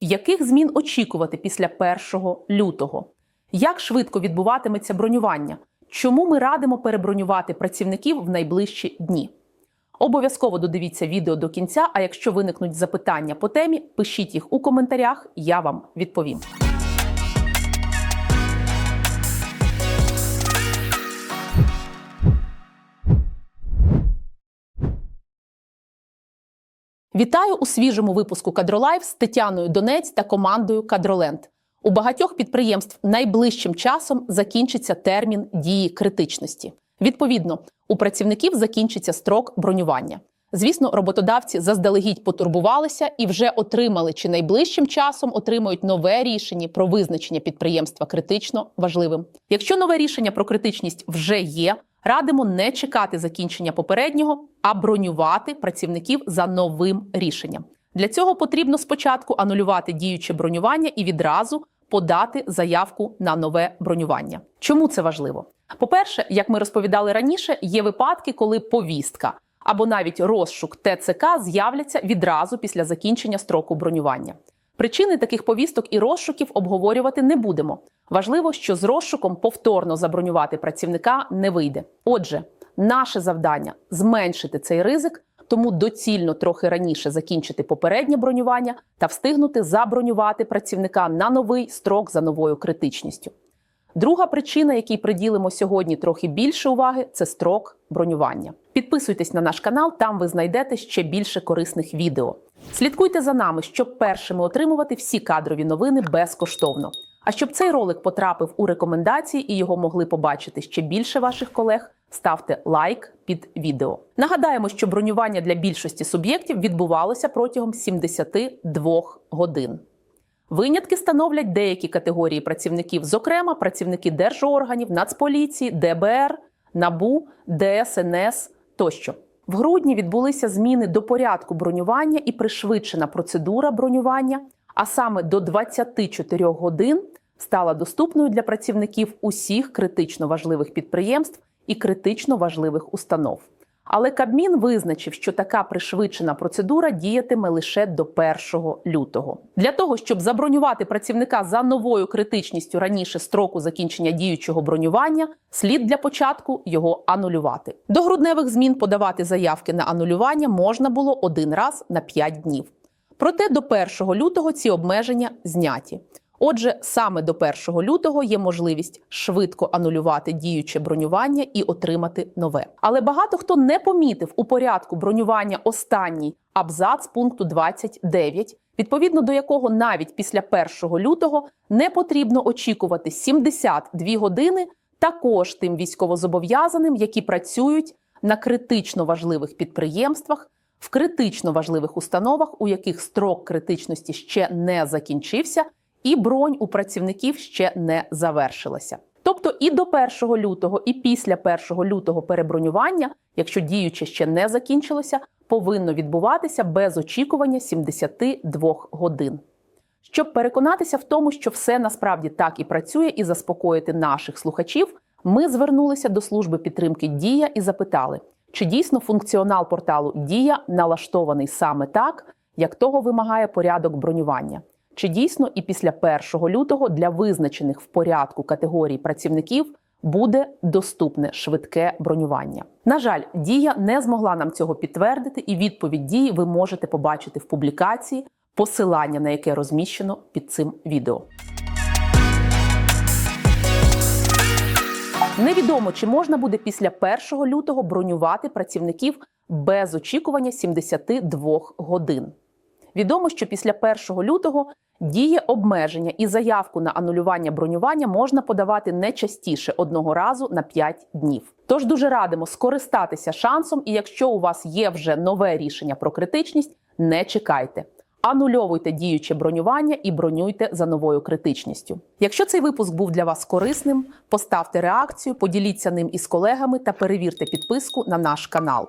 Яких змін очікувати після 1 лютого? Як швидко відбуватиметься бронювання? Чому ми радимо перебронювати працівників в найближчі дні? Обов'язково додивіться відео до кінця. А якщо виникнуть запитання по темі, пишіть їх у коментарях, я вам відповім. Вітаю у свіжому випуску Кадролайв з Тетяною Донець та командою Кадроленд. У багатьох підприємств найближчим часом закінчиться термін дії критичності. Відповідно, у працівників закінчиться строк бронювання. Звісно, роботодавці заздалегідь потурбувалися і вже отримали чи найближчим часом отримають нове рішення про визначення підприємства критично важливим. Якщо нове рішення про критичність вже є, радимо не чекати закінчення попереднього, а бронювати працівників за новим рішенням. Для цього потрібно спочатку анулювати діюче бронювання і відразу подати заявку на нове бронювання. Чому це важливо? По-перше, як ми розповідали раніше, є випадки, коли повістка або навіть розшук ТЦК з'являться відразу після закінчення строку бронювання. Причини таких повісток і розшуків обговорювати не будемо. Важливо, що з розшуком повторно забронювати працівника не вийде. Отже, наше завдання зменшити цей ризик, тому доцільно трохи раніше закінчити попереднє бронювання та встигнути забронювати працівника на новий строк за новою критичністю. Друга причина, якій приділимо сьогодні трохи більше уваги, це строк бронювання. Підписуйтесь на наш канал, там ви знайдете ще більше корисних відео. Слідкуйте за нами, щоб першими отримувати всі кадрові новини безкоштовно. А щоб цей ролик потрапив у рекомендації і його могли побачити ще більше ваших колег, ставте лайк під відео. Нагадаємо, що бронювання для більшості суб'єктів відбувалося протягом 72 годин. Винятки становлять деякі категорії працівників, зокрема працівники держорганів, Нацполіції, ДБР, НАБУ, ДСНС тощо. В грудні відбулися зміни до порядку бронювання і пришвидшена процедура бронювання, а саме до 24 годин стала доступною для працівників усіх критично важливих підприємств і критично важливих установ. Але Кабмін визначив, що така пришвидшена процедура діятиме лише до 1 лютого. Для того щоб забронювати працівника за новою критичністю раніше строку закінчення діючого бронювання, слід для початку його анулювати. До грудневих змін подавати заявки на анулювання можна було один раз на 5 днів. Проте до 1 лютого ці обмеження зняті. Отже, саме до 1 лютого є можливість швидко анулювати діюче бронювання і отримати нове. Але багато хто не помітив у порядку бронювання останній абзац пункту 29, відповідно до якого навіть після 1 лютого не потрібно очікувати 72 години також тим військовозобов'язаним, які працюють на критично важливих підприємствах. В критично важливих установах, у яких строк критичності ще не закінчився, і бронь у працівників ще не завершилася. Тобто і до 1 лютого, і після 1 лютого перебронювання, якщо діюче ще не закінчилося, повинно відбуватися без очікування 72 годин. Щоб переконатися в тому, що все насправді так і працює, і заспокоїти наших слухачів, ми звернулися до служби підтримки Дія і запитали, чи дійсно функціонал порталу Дія налаштований саме так, як того вимагає порядок бронювання. Чи дійсно і після 1 лютого для визначених в порядку категорій працівників буде доступне швидке бронювання? На жаль, дія не змогла нам цього підтвердити, і відповідь дії ви можете побачити в публікації, посилання на яке розміщено під цим відео. Невідомо, чи можна буде після 1 лютого бронювати працівників без очікування 72 годин. Відомо, що після 1 лютого діє обмеження і заявку на анулювання бронювання можна подавати не частіше одного разу на 5 днів. Тож дуже радимо скористатися шансом, і якщо у вас є вже нове рішення про критичність, не чекайте. Анульовуйте діюче бронювання і бронюйте за новою критичністю. Якщо цей випуск був для вас корисним, поставте реакцію, поділіться ним із колегами та перевірте підписку на наш канал.